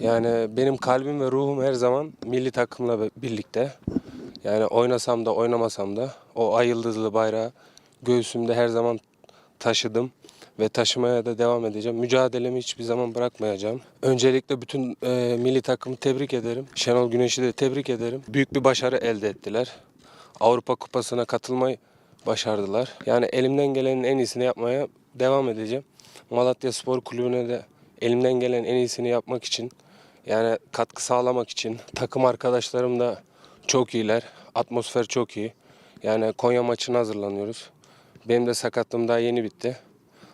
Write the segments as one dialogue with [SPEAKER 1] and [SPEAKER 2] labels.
[SPEAKER 1] Yani benim kalbim ve ruhum her zaman milli takımla birlikte. Yani oynasam da oynamasam da o ay yıldızlı bayrağı göğsümde her zaman taşıdım ve taşımaya da devam edeceğim. Mücadelemi hiçbir zaman bırakmayacağım. Öncelikle bütün e, milli takımı tebrik ederim. Şenol Güneş'i de tebrik ederim. Büyük bir başarı elde ettiler. Avrupa Kupası'na katılmayı başardılar. Yani elimden gelenin en iyisini yapmaya devam edeceğim. Malatya Spor Kulübü'ne de elimden gelen en iyisini yapmak için yani katkı sağlamak için takım arkadaşlarım da çok iyiler. Atmosfer çok iyi. Yani Konya maçına hazırlanıyoruz. Benim de sakatlığım daha yeni bitti.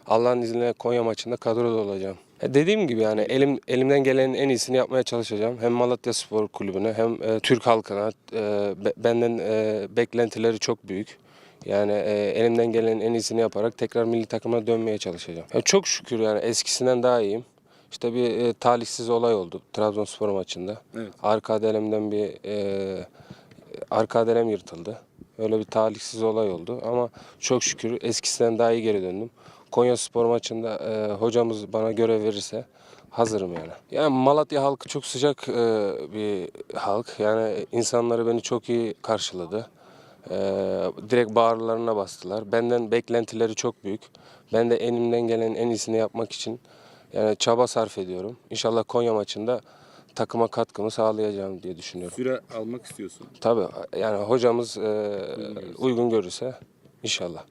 [SPEAKER 1] Allah'ın izniyle Konya maçında kadroda olacağım. Ya dediğim gibi yani elim elimden gelenin en iyisini yapmaya çalışacağım. Hem Malatya Spor Kulübü'ne hem e, Türk halkına e, be- benden e, beklentileri çok büyük. Yani e, elimden gelenin en iyisini yaparak tekrar milli takıma dönmeye çalışacağım. Ya çok şükür yani eskisinden daha iyiyim. İşte bir e, talihsiz olay oldu Trabzonspor maçında.
[SPEAKER 2] Evet.
[SPEAKER 1] Arka delemden bir e, arka delem yırtıldı. Öyle bir talihsiz olay oldu ama çok şükür eskisinden daha iyi geri döndüm. Konya Spor maçında e, hocamız bana görev verirse hazırım yani. Yani Malatya halkı çok sıcak e, bir halk. Yani insanları beni çok iyi karşıladı. E, direkt bağırlarına bastılar. Benden beklentileri çok büyük. Ben de elimden gelen en iyisini yapmak için yani çaba sarf ediyorum. İnşallah Konya maçında takıma katkımı sağlayacağım diye düşünüyorum.
[SPEAKER 2] Süre almak istiyorsun.
[SPEAKER 1] Tabii yani hocamız e, uygun görürse inşallah.